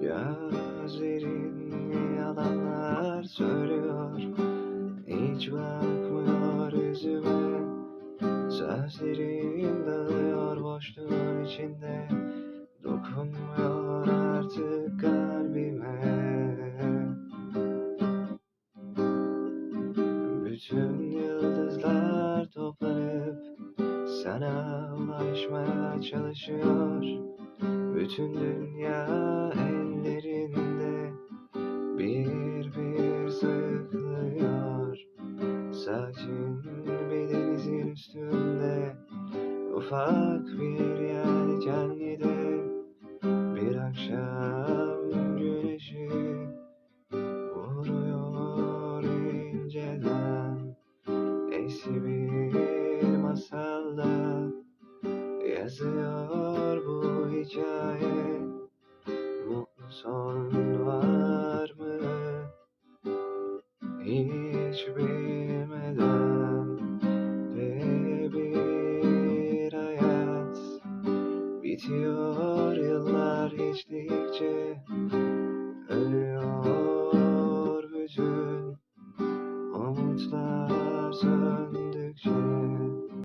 Gözlerin yalanlar söylüyor. Hiç bakmıyor yüzüme. Sözlerin dağılıyor boşluğun içinde. Dokunmuyor artık kalbime. Bütün yıldızlar toplanıp Sana ulaşmaya çalışıyor Bütün dünya ellerinde Bir bir sığlıyor Sakin bir denizin üstünde Ufak bir yelkenlide Bir akşam güneşi Vuruyor inceden. Eski bir masalda Yazıyor son var mı? Hiç bilmeden Ve bir hayat Bitiyor yıllar geçtikçe